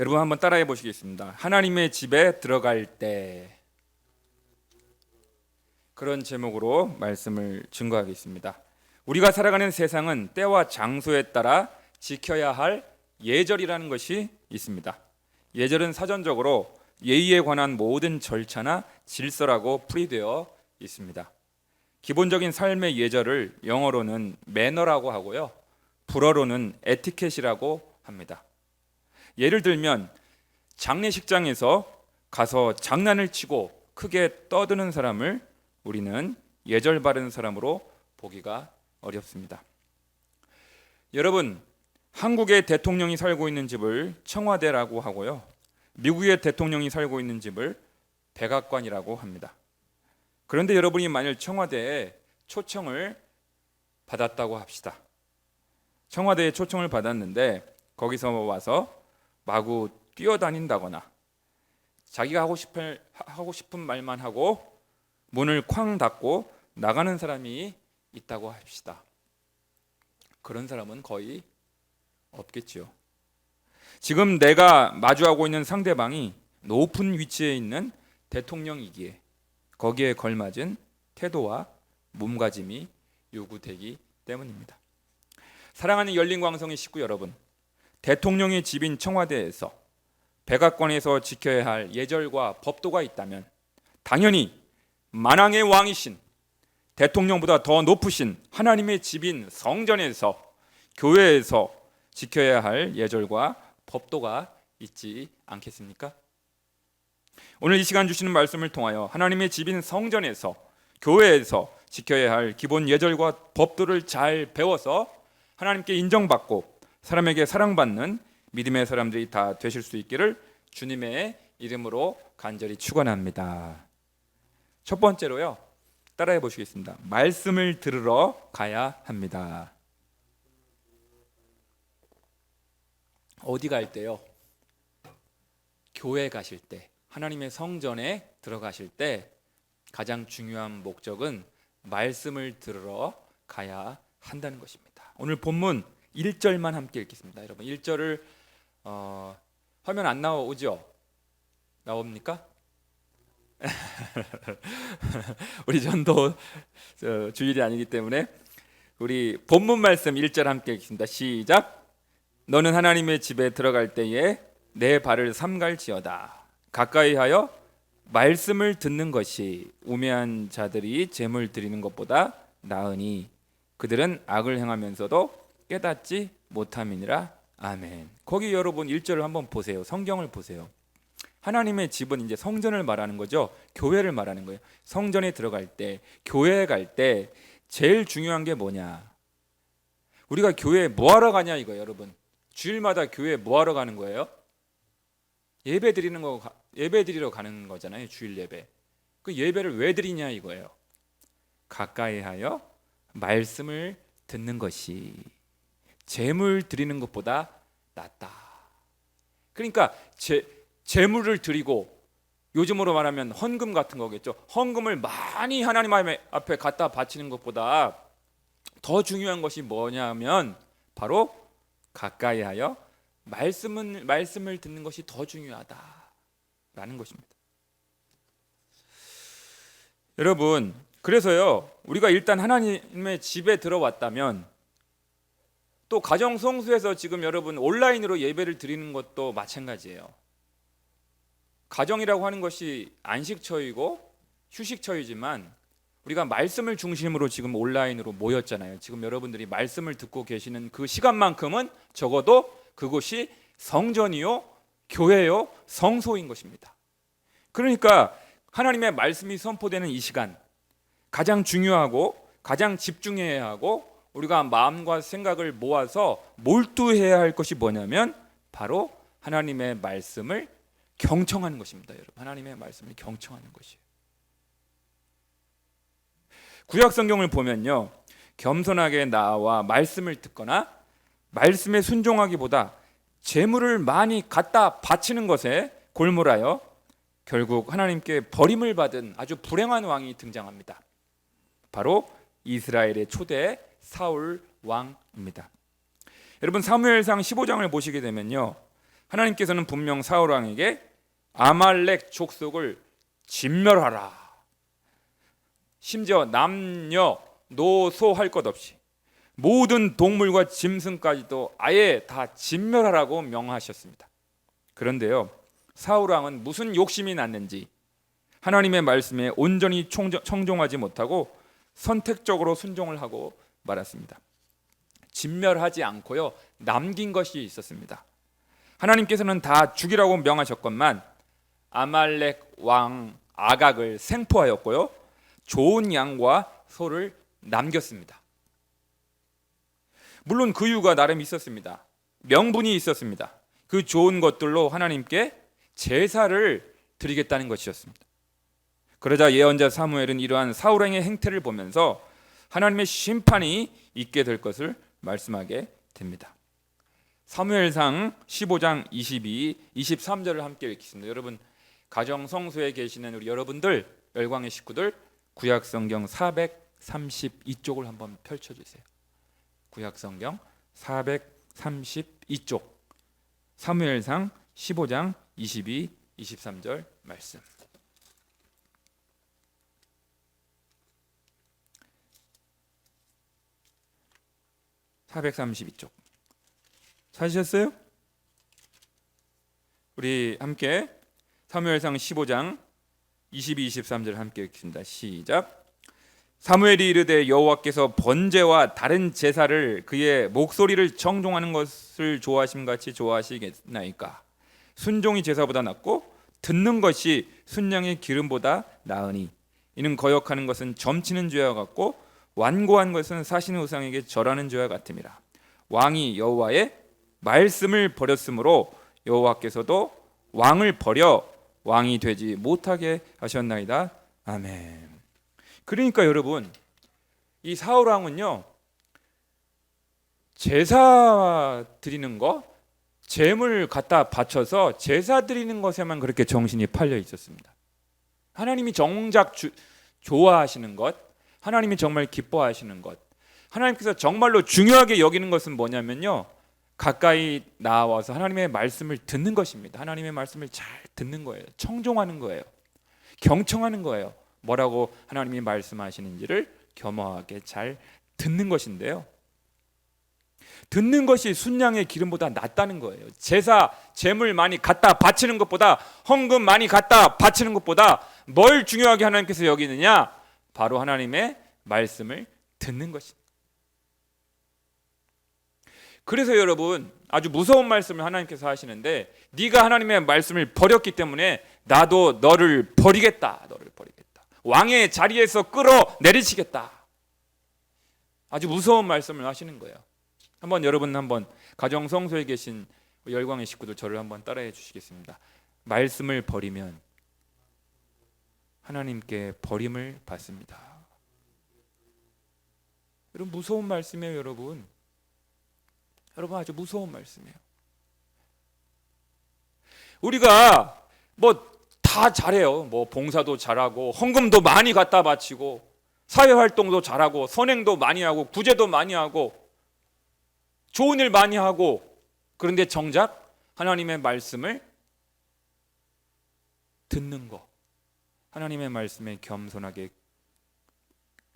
여러분 한번 따라해 보시겠습니다. 하나님의 집에 들어갈 때 그런 제목으로 말씀을 증거하겠습니다. 우리가 살아가는 세상은 때와 장소에 따라 지켜야 할 예절이라는 것이 있습니다. 예절은 사전적으로 예의에 관한 모든 절차나 질서라고 풀이되어 있습니다. 기본적인 삶의 예절을 영어로는 매너라고 하고요. 불어로는 에티켓이라고 합니다. 예를 들면 장례식장에서 가서 장난을 치고 크게 떠드는 사람을 우리는 예절 바른 사람으로 보기가 어렵습니다. 여러분, 한국의 대통령이 살고 있는 집을 청와대라고 하고요. 미국의 대통령이 살고 있는 집을 백악관이라고 합니다. 그런데 여러분이 만일 청와대에 초청을 받았다고 합시다. 청와대에 초청을 받았는데 거기서 와서 마구 뛰어다닌다거나 자기가 하고 싶은 하고 싶은 말만 하고 문을 쾅 닫고 나가는 사람이 있다고 합시다. 그런 사람은 거의 없겠지요. 지금 내가 마주하고 있는 상대방이 높은 위치에 있는 대통령이기에 거기에 걸맞은 태도와 몸가짐이 요구되기 때문입니다. 사랑하는 열린 광성의 식구 여러분, 대통령의 집인 청와대에서 백악관에서 지켜야 할 예절과 법도가 있다면 당연히 만왕의 왕이신 대통령보다 더 높으신 하나님의 집인 성전에서 교회에서 지켜야 할 예절과 법도가 있지 않겠습니까? 오늘 이 시간 주시는 말씀을 통하여 하나님의 집인 성전에서 교회에서 지켜야 할 기본 예절과 법도를 잘 배워서 하나님께 인정받고 사람에게 사랑받는 믿음의 사람들이 다 되실 수 있기를 주님의 이름으로 간절히 축원합니다. 첫 번째로요. 따라해 보시겠습니다. 말씀을 들으러 가야 합니다. 어디 갈 때요? 교회 가실 때, 하나님의 성전에 들어가실 때 가장 중요한 목적은 말씀을 들으러 가야 한다는 것입니다. 오늘 본문 1절만 함께 읽겠습니다. 여러분 1절을 어, 화면 안 나오죠? 나옵니까? 우리 전도 주일이 아니기 때문에 우리 본문 말씀 1절 함께 읽습니다. 시작. 너는 하나님의 집에 들어갈 때에 내 발을 삼갈지어다. 가까이 하여 말씀을 듣는 것이 우매한 자들이 재물 드리는 것보다 나으니 그들은 악을 행하면서도 깨닫지 못함이니라. 아멘. 거기 여러분 1절을 한번 보세요. 성경을 보세요. 하나님의 집은 이제 성전을 말하는 거죠. 교회를 말하는 거예요. 성전에 들어갈 때, 교회에 갈 때 제일 중요한 게 뭐냐? 우리가 교회에 뭐 하러 가냐 이거 여러분. 주일마다 교회에 뭐 하러 가는 거예요? 예배 드리는 거 예배 드리러 가는 거잖아요. 주일 예배. 그 예배를 왜 드리냐 이거예요. 가까이 하여 말씀을 듣는 것이 재물 드리는 것보다 낫다. 그러니까 제 재물을 드리고 요즘으로 말하면 헌금 같은 거겠죠. 헌금을 많이 하나님 앞에 갖다 바치는 것보다 더 중요한 것이 뭐냐면 바로 가까이 하여 말씀은 말씀을 듣는 것이 더 중요하다라는 것입니다. 여러분, 그래서요. 우리가 일단 하나님의 집에 들어왔다면 또 가정 성수에서 지금 여러분 온라인으로 예배를 드리는 것도 마찬가지예요. 가정이라고 하는 것이 안식처이고 휴식처이지만 우리가 말씀을 중심으로 지금 온라인으로 모였잖아요. 지금 여러분들이 말씀을 듣고 계시는 그 시간만큼은 적어도 그곳이 성전이요, 교회요, 성소인 것입니다. 그러니까 하나님의 말씀이 선포되는 이 시간 가장 중요하고 가장 집중해야 하고 우리가 마음과 생각을 모아서 몰두해야 할 것이 뭐냐면 바로 하나님의 말씀을 경청하는 것입니다, 여러분. 하나님의 말씀을 경청하는 것이에요. 구약 성경을 보면요. 겸손하게 나와 말씀을 듣거나 말씀에 순종하기보다 재물을 많이 갖다 바치는 것에 골몰하여 결국 하나님께 버림을 받은 아주 불행한 왕이 등장합니다. 바로 이스라엘의 초대 사울 왕입니다. 여러분 사무엘상 15장을 보시게 되면요. 하나님께서는 분명 사울 왕에게 아말렉 족속을 진멸하라. 심지어 남녀 노소 할 것 없이 모든 동물과 짐승까지도 아예 다 진멸하라고 명하셨습니다. 그런데요. 사울 왕은 무슨 욕심이 났는지 하나님의 말씀에 온전히 청종하지 못하고 선택적으로 순종을 하고 말았습니다. 진멸하지 않고요. 남긴 것이 있었습니다. 하나님께서는 다 죽이라고 명하셨건만 아말렉 왕 아각을 생포하였고요. 좋은 양과 소를 남겼습니다. 물론 그 이유가 나름 있었습니다. 명분이 있었습니다. 그 좋은 것들로 하나님께 제사를 드리겠다는 것이었습니다. 그러자 예언자 사무엘은 이러한 사울왕의 행태를 보면서 하나님의 심판이 있게 될 것을 말씀하게 됩니다. 사무엘상 15장 22, 23절을 함께 읽겠습니다. 여러분 가정 성소에 계시는 우리 여러분들 열광의 식구들 구약 성경 432쪽을 한번 펼쳐 주세요. 구약 성경 432쪽 사무엘상 15장 22, 23절 말씀. (432쪽) 찾으셨어요? 우리 함께 사무엘상 15장 22, 23절 함께 읽습니다. 시작. 사무엘이 이르되 여호와께서 번제와 다른 제사를 그의 목소리를 청종하는 것을 좋아하심 같이 좋아하시겠나이까 순종이 제사보다 낫고 듣는 것이 순양의 기름보다 나으니 이는 거역하는 것은 점치는 죄와 같고 완고한 것은 사시는 우상에게 절하는 죄와 같음이라 왕이 여호와의 말씀을 버렸으므로 여호와께서도 왕을 버려 왕이 되지 못하게 하셨나이다 아멘. 그러니까 여러분 이 사울 왕은요 제사 드리는 거 재물 갖다 바쳐서 제사 드리는 것에만 그렇게 정신이 팔려 있었습니다. 하나님이 정작 주, 좋아하시는 것, 하나님이 정말 기뻐하시는 것, 하나님께서 정말로 중요하게 여기는 것은 뭐냐면요. 가까이 나와서 하나님의 말씀을 듣는 것입니다. 하나님의 말씀을 잘 듣는 거예요. 청종하는 거예요. 경청하는 거예요. 뭐라고 하나님이 말씀하시는지를 겸허하게 잘 듣는 것인데요. 듣는 것이 순양의 기름보다 낫다는 거예요. 제사, 재물 많이 갖다 바치는 것보다 헌금 많이 갖다 바치는 것보다 뭘 중요하게 하나님께서 여기느냐? 바로 하나님의 말씀을 듣는 것입니다. 그래서 여러분 아주 무서운 말씀을 하나님께서 하시는데 네가 하나님의 말씀을 버렸기 때문에 나도 너를 버리겠다. 너를 버리겠다. 왕의 자리에서 끌어 내리시겠다. 아주 무서운 말씀을 하시는 거예요. 한번 여러분 한번 가정 성소에 계신 열광의 식구들 저를 한번 따라해 주시겠습니다. 말씀을 버리면 하나님께 버림을 받습니다. 여러분 무서운 말씀이에요, 여러분. 여러분 아주 무서운 말씀이에요. 우리가 뭐 다 잘해요. 뭐 봉사도 잘하고 헌금도 많이 갖다 바치고 사회 활동도 잘하고 선행도 많이 하고 구제도 많이 하고 좋은 일 많이 하고 그런데 정작 하나님의 말씀을 듣는 거 하나님의 말씀에 겸손하게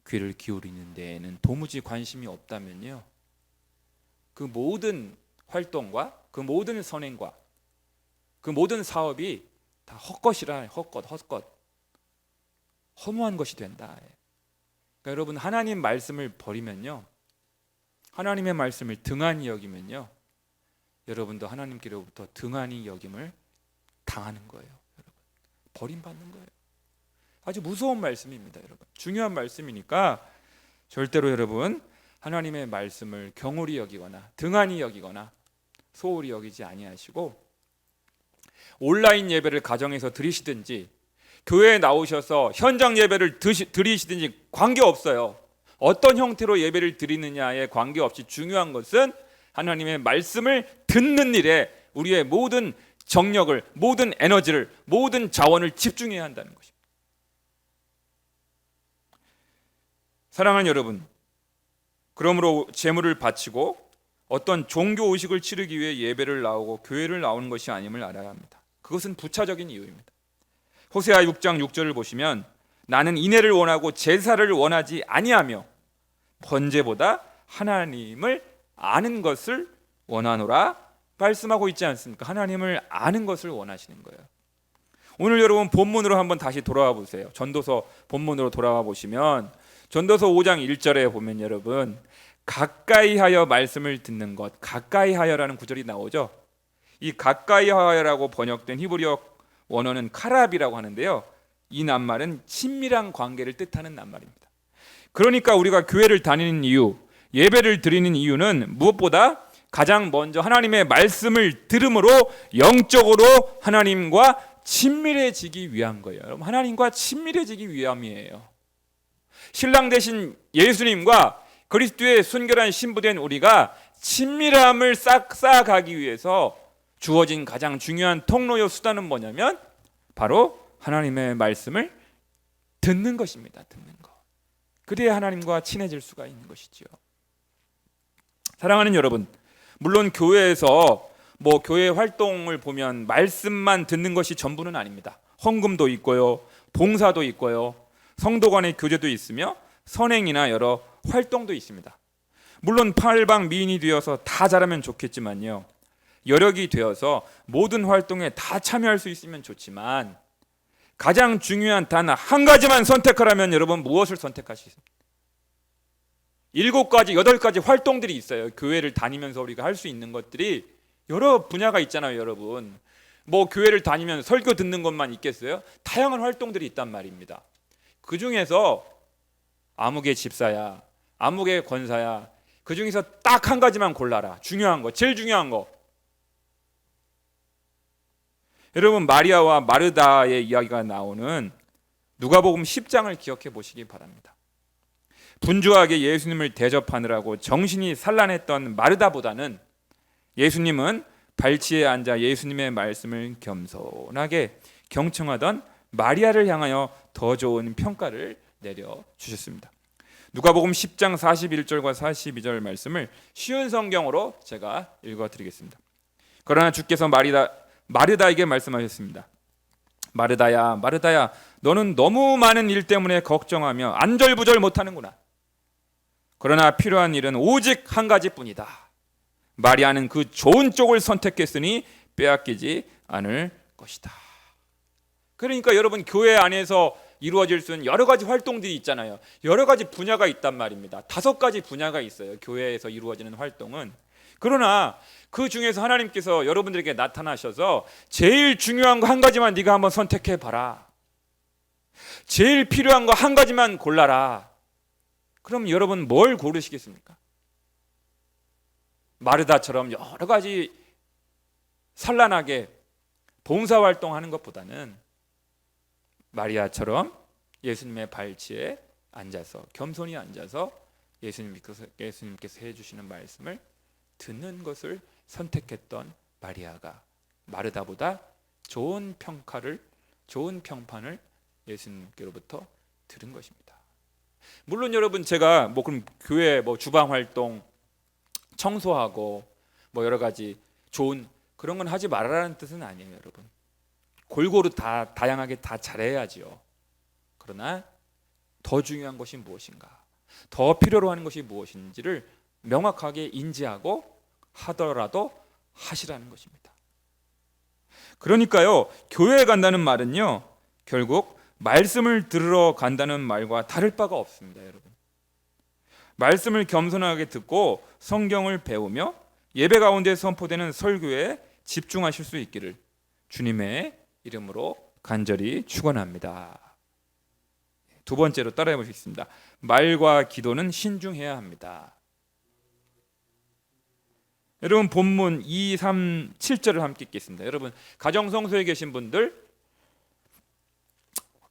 귀를 기울이는 데에는 도무지 관심이 없다면요. 그 모든 활동과 그 모든 선행과 그 모든 사업이 다 헛것이라 헛것 헛것 허무한 것이 된다. 그러니까 여러분 하나님 말씀을 버리면요. 하나님의 말씀을 등한히 여기면요. 여러분도 하나님께로부터 등한히 여김을 당하는 거예요. 여러분. 버림받는 거예요. 아주 무서운 말씀입니다, 여러분. 중요한 말씀이니까 절대로 여러분 하나님의 말씀을 경홀히 여기거나 등한히 여기거나 소홀히 여기지 아니하시고 온라인 예배를 가정에서 드리시든지 교회에 나오셔서 현장 예배를 드시, 드리시든지 관계 없어요. 어떤 형태로 예배를 드리느냐에 관계없이 중요한 것은 하나님의 말씀을 듣는 일에 우리의 모든 정력을, 모든 에너지를, 모든 자원을 집중해야 한다는 것입니다. 사랑하는 여러분, 그러므로 재물을 바치고 어떤 종교 의식을 치르기 위해 예배를 나오고 교회를 나오는 것이 아님을 알아야 합니다. 그것은 부차적인 이유입니다. 호세아 6장 6절을 보시면 나는 인애를 원하고 제사를 원하지 아니하며 번제보다 하나님을 아는 것을 원하노라 말씀하고 있지 않습니까? 하나님을 아는 것을 원하시는 거예요. 오늘 여러분 본문으로 한번 다시 돌아와 보세요. 전도서 본문으로 돌아와 보시면 전도서 5장 1절에 보면 여러분 가까이 하여 말씀을 듣는 것 가까이 하여라는 구절이 나오죠. 이 가까이 하여라고 번역된 히브리어 원어는 카랍이라고 하는데요. 이 낱말은 친밀한 관계를 뜻하는 낱말입니다. 그러니까 우리가 교회를 다니는 이유, 예배를 드리는 이유는 무엇보다 가장 먼저 하나님의 말씀을 들음으로 영적으로 하나님과 친밀해지기 위한 거예요. 여러분 하나님과 친밀해지기 위함이에요. 신랑 되신 예수님과 그리스도의 순결한 신부된 우리가 친밀함을 싹 쌓아가기 위해서 주어진 가장 중요한 통로요 수단은 뭐냐면 바로 하나님의 말씀을 듣는 것입니다. 듣는 것. 그래야 하나님과 친해질 수가 있는 것이지요. 사랑하는 여러분, 물론 교회에서 뭐 교회 활동을 보면 말씀만 듣는 것이 전부는 아닙니다. 헌금도 있고요, 봉사도 있고요, 성도 간의 교제도 있으며 선행이나 여러 활동도 있습니다. 물론 팔방 미인이 되어서 다 잘하면 좋겠지만요. 여력이 되어서 모든 활동에 다 참여할 수 있으면 좋지만 가장 중요한 단 한 가지만 선택하라면 여러분 무엇을 선택하시겠습니까? 일곱 가지, 여덟 가지 활동들이 있어요. 교회를 다니면서 우리가 할 수 있는 것들이 여러 분야가 있잖아요, 여러분. 뭐 교회를 다니면 설교 듣는 것만 있겠어요? 다양한 활동들이 있단 말입니다. 그 중에서 아무개 집사야, 아무개 권사야. 그 중에서 딱 한 가지만 골라라. 중요한 거, 제일 중요한 거. 여러분 마리아와 마르다의 이야기가 나오는 누가복음 10장을 기억해 보시기 바랍니다. 분주하게 예수님을 대접하느라고 정신이 산란했던 마르다보다는 예수님은 발치에 앉아 예수님의 말씀을 겸손하게 경청하던 마리아를 향하여 더 좋은 평가를 내려 주셨습니다. 누가복음 10장 41절과 42절 말씀을 쉬운 성경으로 제가 읽어 드리겠습니다. 그러나 주께서 마리다 마르다에게 말씀하셨습니다. 마르다야, 마르다야, 너는 너무 많은 일 때문에 걱정하며 안절부절 못하는구나. 그러나 필요한 일은 오직 한 가지뿐이다. 마리아는 그 좋은 쪽을 선택했으니 빼앗기지 않을 것이다. 그러니까 여러분 교회 안에서 이루어질 수 있는 여러 가지 활동들이 있잖아요. 여러 가지 분야가 있단 말입니다. 다섯 가지 분야가 있어요. 교회에서 이루어지는 활동은. 그러나 그 중에서 하나님께서 여러분들에게 나타나셔서 제일 중요한 거 한 가지만 네가 한번 선택해 봐라. 제일 필요한 거 한 가지만 골라라. 그럼 여러분 뭘 고르시겠습니까? 마르다처럼 여러 가지 산란하게 봉사 활동하는 것보다는 마리아처럼 예수님의 발치에 앉아서 겸손히 앉아서 예수님께서 예수님께서 해주시는 말씀을 듣는 것을 선택했던 마리아가 마르다보다 좋은 평가를 좋은 평판을 예수님께로부터 들은 것입니다. 물론 여러분 제가 뭐 그럼 교회 뭐 주방 활동 청소하고 뭐 여러 가지 좋은 그런 건 하지 말아라는 뜻은 아니에요, 여러분. 골고루 다 다양하게 다 잘해야지요. 그러나 더 중요한 것이 무엇인가? 더 필요로 하는 것이 무엇인지를 명확하게 인지하고 하더라도 하시라는 것입니다. 그러니까요, 교회에 간다는 말은요, 결국 말씀을 들으러 간다는 말과 다를 바가 없습니다, 여러분. 말씀을 겸손하게 듣고 성경을 배우며 예배 가운데 선포되는 설교에 집중하실 수 있기를 주님의 이름으로 간절히 축원합니다. 두 번째로 따라해 보시겠습니다. 말과 기도는 신중해야 합니다. 여러분 본문 2, 3, 7절을 함께 읽겠습니다. 여러분 가정 성소에 계신 분들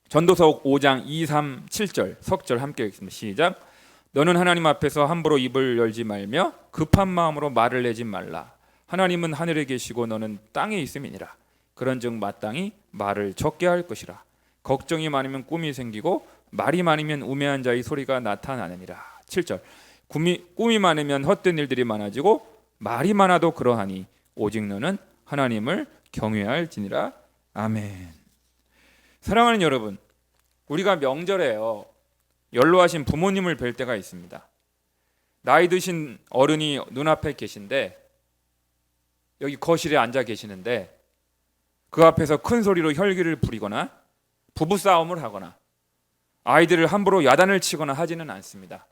전도서 5장 2, 3, 7절 석절 함께 읽겠습니다. 시작. 너는 하나님 앞에서 함부로 입을 열지 말며 급한 마음으로 말을 내지 말라. 하나님은 하늘에 계시고 너는 땅에 있음이니라. 그런즉 마땅히 말을 적게 할 것이라. 걱정이 많으면 꿈이 생기고 말이 많으면 우매한 자의 소리가 나타나느니라. 7절. 꿈이, 꿈이 많으면 헛된 일들이 많아지고 말이 많아도 그러하니 오직 너는 하나님을 경외할지니라 아멘. 사랑하는 여러분, 우리가 명절에요 연로하신 부모님을 뵐 때가 있습니다. 나이 드신 어른이 눈앞에 계신데 여기 거실에 앉아 계시는데 그 앞에서 큰 소리로 혈기를 부리거나 부부 싸움을 하거나 아이들을 함부로 야단을 치거나 하지는 않습니다.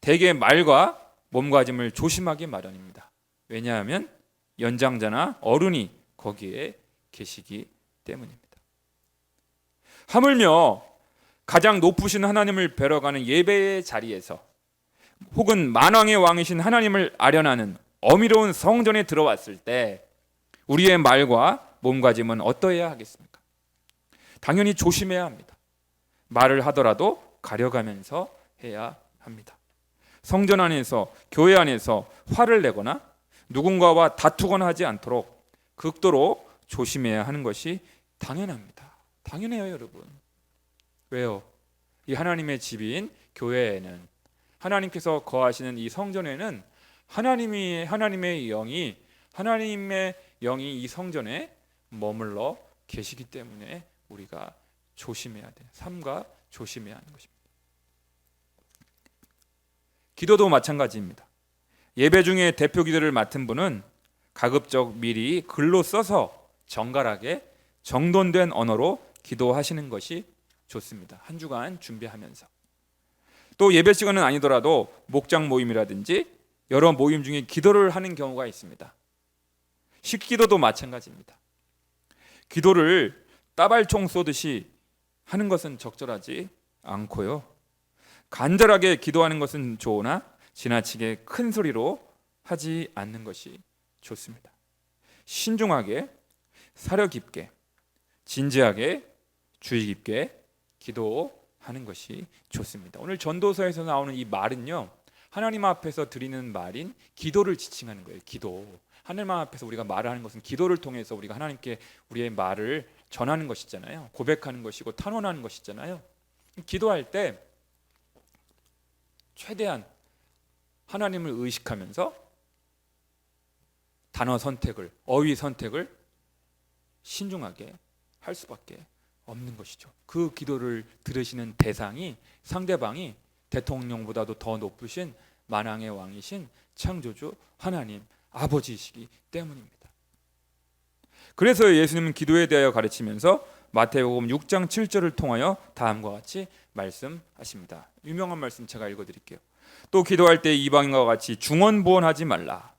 대개 말과 몸가짐을 조심하기 마련입니다. 왜냐하면 연장자나 어른이 거기에 계시기 때문입니다. 하물며 가장 높으신 하나님을 뵈러 가는 예배의 자리에서 혹은 만왕의 왕이신 하나님을 아련하는 어미로운 성전에 들어왔을 때 우리의 말과 몸가짐은 어떠해야 하겠습니까? 당연히 조심해야 합니다. 말을 하더라도 가려가면서 해야 합니다. 성전 안에서 교회 안에서 화를 내거나 누군가와 다투거나 하지 않도록 극도로 조심해야 하는 것이 당연합니다. 당연해요, 여러분. 왜요? 이 하나님의 집인 교회에는 하나님께서 거하시는 이 성전에는 하나님이 하나님의 영이 하나님의 영이 이 성전에 머물러 계시기 때문에 우리가 조심해야 돼. 삶과 조심해야 하는 것입니다. 기도도 마찬가지입니다. 예배 중에 대표 기도를 맡은 분은 가급적 미리 글로 써서 정갈하게 정돈된 언어로 기도하시는 것이 좋습니다. 한 주간 준비하면서. 또 예배 시간은 아니더라도 목장 모임이라든지 여러 모임 중에 기도를 하는 경우가 있습니다. 식기도도 마찬가지입니다. 기도를 따발총 쏘듯이 하는 것은 적절하지 않고요. 간절하게 기도하는 것은 좋으나 지나치게 큰 소리로 하지 않는 것이 좋습니다. 신중하게 사려 깊게 진지하게 주의 깊게 기도하는 것이 좋습니다. 오늘 전도서에서 나오는 이 말은요. 하나님 앞에서 드리는 말인 기도를 지칭하는 거예요. 기도. 하나님 앞에서 우리가 말을 하는 것은 기도를 통해서 우리가 하나님께 우리의 말을 전하는 것이잖아요. 고백하는 것이고 탄원하는 것이잖아요. 기도할 때 최대한 하나님을 의식하면서 단어 선택을, 어휘 선택을 신중하게 할 수밖에 없는 것이죠. 그 기도를 들으시는 대상이 상대방이 대통령보다도 더 높으신 만왕의 왕이신 창조주 하나님 아버지이시기 때문입니다. 그래서 예수님은 기도에 대하여 가르치면서 마태복음 6장 7절을 통하여 다음과 같이 말씀하십니다. 유명한 말씀 제가 읽어 드릴게요. 또 기도할 때 이방인과 같이 중언부언하지 말라.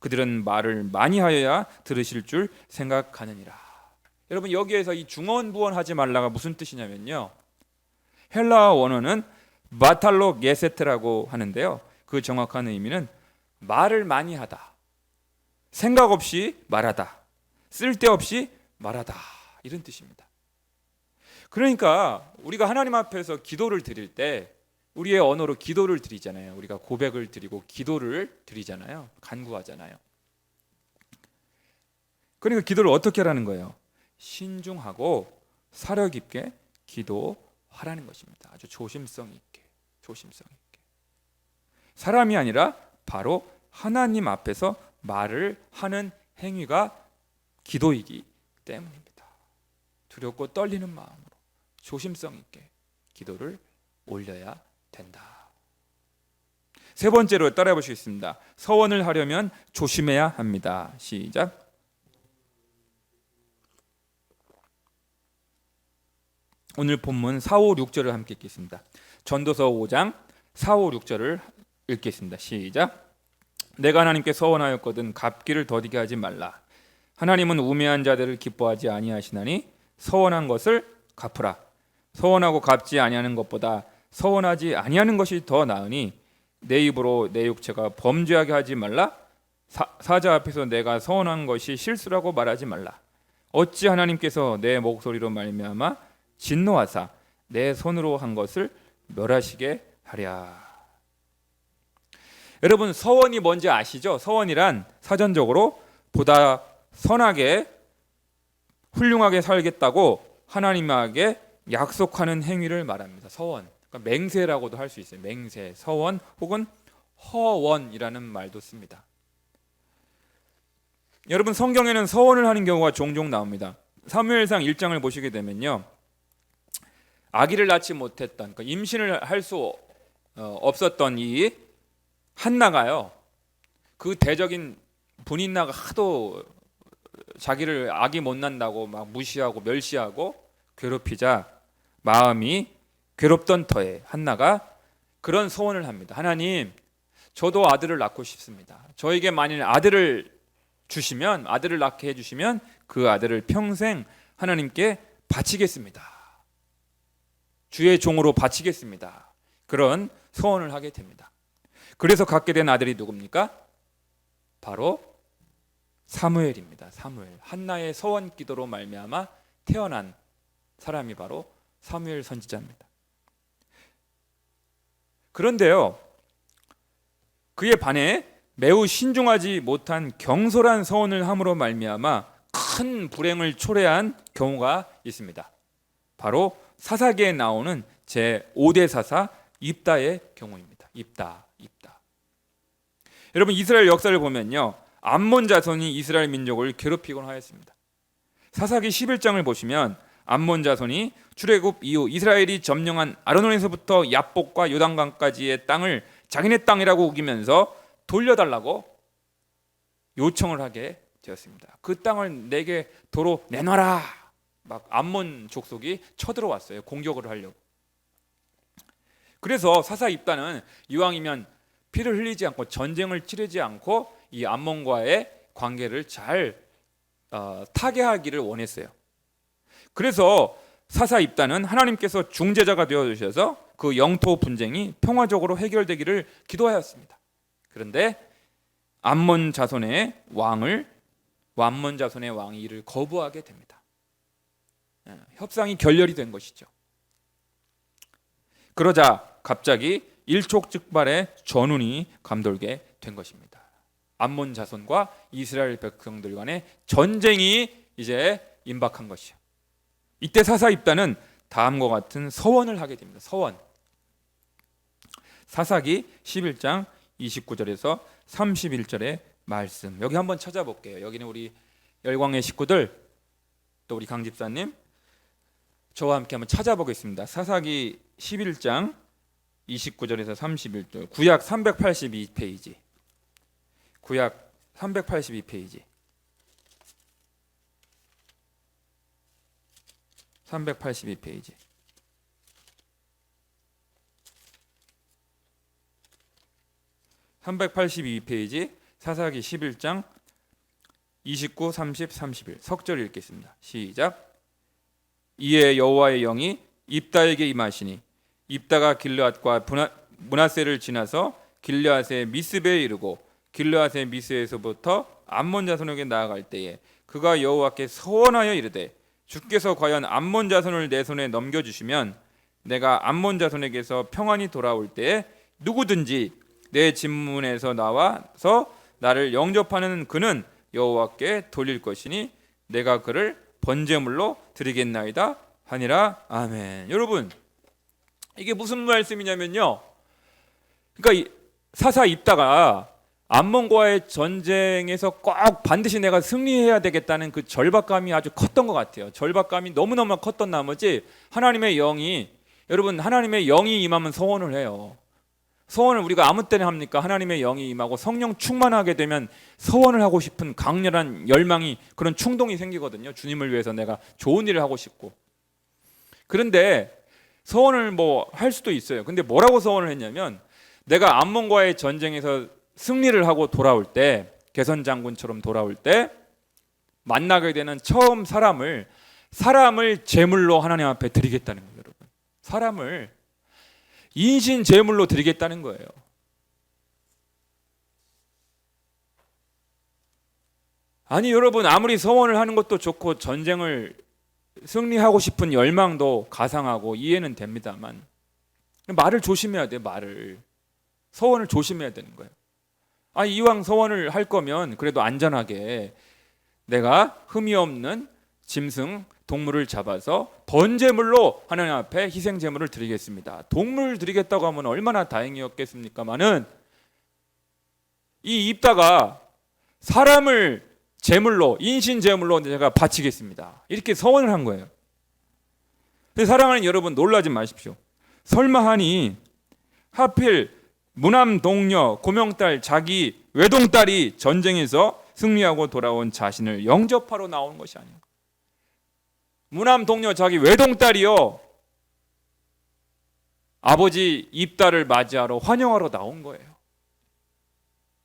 그들은 말을 많이 하여야 들으실 줄 생각하느니라. 여러분 여기에서 이 중언부언하지 말라가 무슨 뜻이냐면요. 헬라어 원어는 마탈로 게세트라고 하는데요. 그 정확한 의미는 말을 많이 하다. 생각 없이 말하다. 쓸데없이 말하다. 이런 뜻입니다. 그러니까 우리가 하나님 앞에서 기도를 드릴 때 우리의 언어로 기도를 드리잖아요. 우리가 고백을 드리고 기도를 드리잖아요. 간구하잖아요. 그러니까 기도를 어떻게 하라는 거예요? 신중하고 사려 깊게 기도하라는 것입니다. 아주 조심성 있게, 조심성 있게. 사람이 아니라 바로 하나님 앞에서 말을 하는 행위가 기도이기 때문입니다. 두렵고 떨리는 마음으로 조심성 있게 기도를 올려야 된다. 세 번째로 따라해 보시겠습니다. 서원을 하려면 조심해야 합니다. 시작. 오늘 본문 4, 5, 6절을 함께 읽겠습니다. 전도서 5장 4, 5, 6절을 읽겠습니다. 시작. 내가 하나님께 서원하였거든 갚기를 더디게 하지 말라. 하나님은 우매한 자들을 기뻐하지 아니하시나니 서원한 것을 갚으라. 서원하고 갚지 아니하는 것보다 서원하지 아니하는 것이 더 나으니 내 입으로 내 육체가 범죄하게 하지 말라. 사, 자 앞에서 내가 서원한 것이 실수라고 말하지 말라. 어찌 하나님께서 내 목소리로 말미암아 진노하사 내 손으로 한 것을 멸하시게 하랴. 여러분 서원이 뭔지 아시죠? 서원이란 사전적으로 보다 선하게 훌륭하게 살겠다고 하나님에게 약속하는 행위를 말합니다. 서원. 그러니까 맹세라고도 할 수 있어요. 맹세, 서원 혹은 허원이라는 말도 씁니다. 여러분 성경에는 서원을 하는 경우가 종종 나옵니다. 사무엘상 1장을 보시게 되면요. 아기를 낳지 못했던 그러니까 임신을 할수 어, 없었던 이 한나가요. 그 대적인 분인나가 하도 자기를 아기 못 난다고 막 무시하고 멸시하고 괴롭히자 마음이 괴롭던 터에 한나가 그런 소원을 합니다. 하나님, 저도 아들을 낳고 싶습니다. 저에게 만일 아들을 주시면 아들을 낳게 해 주시면 그 아들을 평생 하나님께 바치겠습니다. 주의 종으로 바치겠습니다. 그런 소원을 하게 됩니다. 그래서 갖게 된 아들이 누굽니까? 바로 사무엘입니다. 사무엘. 한나의 서원 기도로 말미암아 태어난 사람이 바로 사무엘 선지자입니다. 그런데요. 그에 반해 매우 신중하지 못한 경솔한 서원을 함으로 말미암아 큰 불행을 초래한 경우가 있습니다. 바로 사사기에 나오는 제 5대 사사 입다의 경우입니다. 입다. 여러분 이스라엘 역사를 보면요. 암몬 자손이 이스라엘 민족을 괴롭히곤 하였습니다. 사사기 11장을 보시면 암몬 자손이 출애굽 이후 이스라엘이 점령한 아르논에서부터 야복과 요단강까지의 땅을 자기네 땅이라고 우기면서 돌려달라고 요청을 하게 되었습니다. 그 땅을 내게 도로 내놔라. 막 암몬 족속이 쳐들어왔어요. 공격을 하려고. 그래서 사사 입단은 이왕이면 피를 흘리지 않고 전쟁을 치르지 않고 이 암몬과의 관계를 잘 어, 타개하기를 원했어요. 그래서 사사 입단은 하나님께서 중재자가 되어 주셔서 그 영토 분쟁이 평화적으로 해결되기를 기도하였습니다. 그런데 암몬 자손의 왕을 완몬 자손의 왕이 이를 거부하게 됩니다. 예, 협상이 결렬이 된 것이죠. 그러자 갑자기 일촉즉발의 전운이 감돌게 된 것입니다. 암몬 자손과 이스라엘 백성들 간의 전쟁이 이제 임박한 것이요. 이때 사사 입단은 다음과 같은 서원을 하게 됩니다. 서원. 사사기 11장 29절에서 31절의 말씀. 여기 한번 찾아볼게요. 여기는 우리 열광의 식구들 또 우리 강 집사님 저와 함께 한번 찾아보겠습니다. 사사기 11장 29절에서 31절. 구약 382페이지. 구약 382페이지. 382페이지. (382페이지) 사사기 11장 29, 30, 31 석절 읽겠습니다. 시작. 이에 여호와의 영이 입다에게 임하시니 입다가 길르앗과 문하세를 지나서 길르앗의 미스베에 이르고 길르앗의 미스에서부터 암몬 자손에게 나아갈 때에 그가 여호와께 서원하여 이르되 주께서 과연 암몬 자손을 내 손에 넘겨 주시면 내가 암몬 자손에게서 평안히 돌아올 때에 누구든지 내 집문에서 나와서 나를 영접하는 그는 여호와께 돌릴 것이니 내가 그를 번제물로 드리겠나이다 하니라 아멘. 여러분 이게 무슨 말씀이냐면요. 그러니까 사사 입다가 암몬과의 전쟁에서 꼭 반드시 내가 승리해야 되겠다는 그 절박감이 아주 컸던 것 같아요. 절박감이 너무너무 컸던 나머지 하나님의 영이 여러분 하나님의 영이 임하면 서원을 해요. 서원을 우리가 아무 때나 합니까? 하나님의 영이 임하고 성령 충만하게 되면 서원을 하고 싶은 강렬한 열망이 그런 충동이 생기거든요. 주님을 위해서 내가 좋은 일을 하고 싶고. 그런데 서원을 뭐 할 수도 있어요. 근데 뭐라고 서원을 했냐면 내가 암몬과의 전쟁에서 승리를 하고 돌아올 때 개선 장군처럼 돌아올 때 만나게 되는 처음 사람을 사람을 제물로 하나님 앞에 드리겠다는 거예요, 여러분. 사람을 인신 제물로 드리겠다는 거예요. 아니 여러분 아무리 서원을 하는 것도 좋고 전쟁을 승리하고 싶은 열망도 가상하고 이해는 됩니다만 말을 조심해야 돼 말을 서원을 조심해야 되는 거예요. 아 이왕 서원을 할 거면 그래도 안전하게 내가 흠이 없는 짐승 동물을 잡아서 번제물로 하나님 앞에 희생 제물을 드리겠습니다. 동물 드리겠다고 하면 얼마나 다행이었겠습니까마는 이 입다가 사람을 제물로 인신 제물로 제가 바치겠습니다. 이렇게 서원을 한 거예요. 사랑하는 여러분 놀라지 마십시오. 설마 하니 하필 무남 동녀 고명딸 자기 외동딸이 전쟁에서 승리하고 돌아온 자신을 영접하러 나온 것이 아니에요. 무남 동녀 자기 외동딸이요. 아버지 입다를 맞이하러 환영하러 나온 거예요.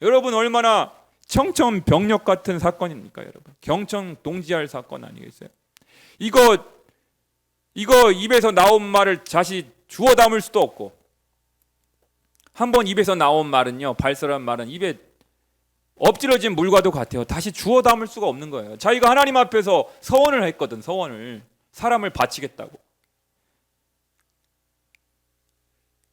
여러분 얼마나 청천벽력 같은 사건입니까, 여러분? 경청 동지할 사건 아니겠어요? 이거 이거 입에서 나온 말을 다시 주워 담을 수도 없고 한 번 입에서 나온 말은요, 발설한 말은 입에 엎질러진 물과도 같아요. 다시 주워 담을 수가 없는 거예요. 자기가 하나님 앞에서 서원을 했거든, 서원을 사람을 바치겠다고.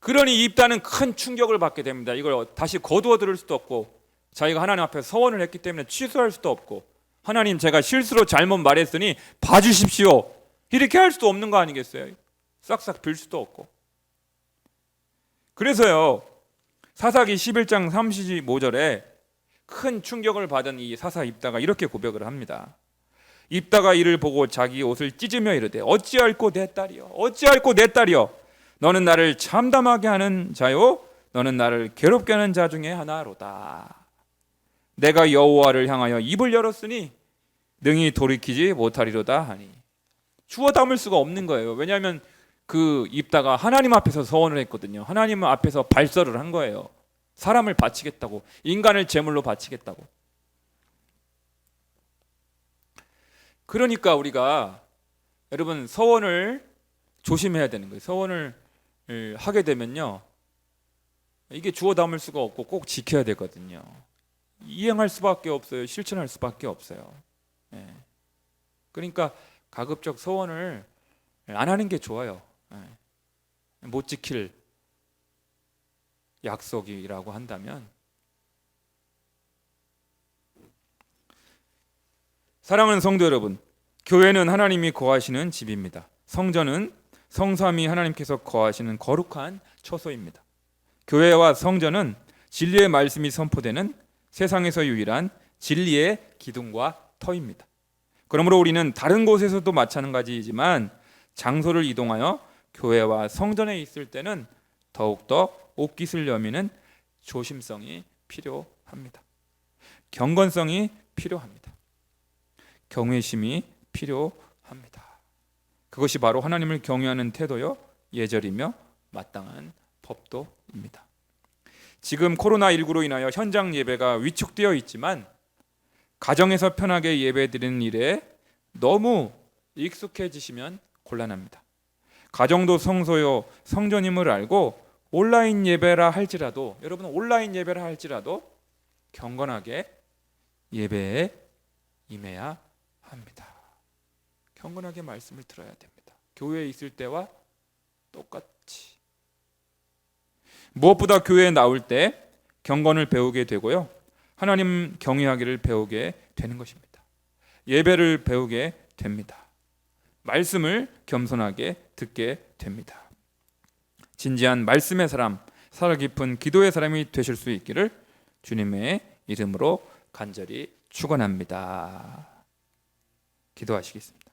그러니 입다는 큰 충격을 받게 됩니다. 이걸 다시 거두어 들을 수도 없고 자기가 하나님 앞에 서원을 했기 때문에 취소할 수도 없고 하나님 제가 실수로 잘못 말했으니 봐주십시오. 이렇게 할 수도 없는 거 아니겠어요? 싹싹 빌 수도 없고. 그래서요 사사기 11장 35절에 큰 충격을 받은 이 사사 입다가 이렇게 고백을 합니다. 입다가 이를 보고 자기 옷을 찢으며 이르되 어찌할꼬 내 딸이여 어찌할꼬 내 딸이여 너는 나를 참담하게 하는 자요 너는 나를 괴롭게 하는 자 중에 하나로다. 내가 여호와를 향하여 입을 열었으니 능히 돌이키지 못하리로다 하니 주워 담을 수가 없는 거예요. 왜냐하면 그 입다가 하나님 앞에서 서원을 했거든요. 하나님 앞에서 발설을 한 거예요. 사람을 바치겠다고 인간을 제물로 바치겠다고. 그러니까 우리가 여러분 서원을 조심해야 되는 거예요. 서원을 을 하게 되면요. 이게 주워 담을 수가 없고 꼭 지켜야 되거든요. 이행할 수밖에 없어요. 실천할 수밖에 없어요. 예. 그러니까 가급적 서원을 안 하는 게 좋아요. 예. 못 지킬 약속이라고 한다면 사랑하는 성도 여러분, 교회는 하나님이 거하시는 집입니다. 성전은 성삼위 하나님께서 거하시는 거룩한 처소입니다. 교회와 성전은 진리의 말씀이 선포되는 세상에서 유일한 진리의 기둥과 터입니다. 그러므로 우리는 다른 곳에서도 마찬가지이지만 장소를 이동하여 교회와 성전에 있을 때는 더욱더 옷깃을 여미는 조심성이 필요합니다. 경건성이 필요합니다. 경외심이 필요합니다. 그것이 바로 하나님을 경외하는 태도요, 예절이며 마땅한 법도입니다. 지금 코로나19로 인하여 현장 예배가 위축되어 있지만 가정에서 편하게 예배드리는 일에 너무 익숙해지시면 곤란합니다. 가정도 성소요 성전임을 알고 온라인 예배라 할지라도 여러분 온라인 예배라 할지라도 경건하게 예배에 임해야 합니다. 경건하게 말씀을 들어야 됩니다. 교회에 있을 때와 똑같이 무엇보다 교회에 나올 때 경건을 배우게 되고요. 하나님 경외하기를 배우게 되는 것입니다. 예배를 배우게 됩니다. 말씀을 겸손하게 듣게 됩니다. 진지한 말씀의 사람, 살아 깊은 기도의 사람이 되실 수 있기를 주님의 이름으로 간절히 축원합니다. 기도하시겠습니다.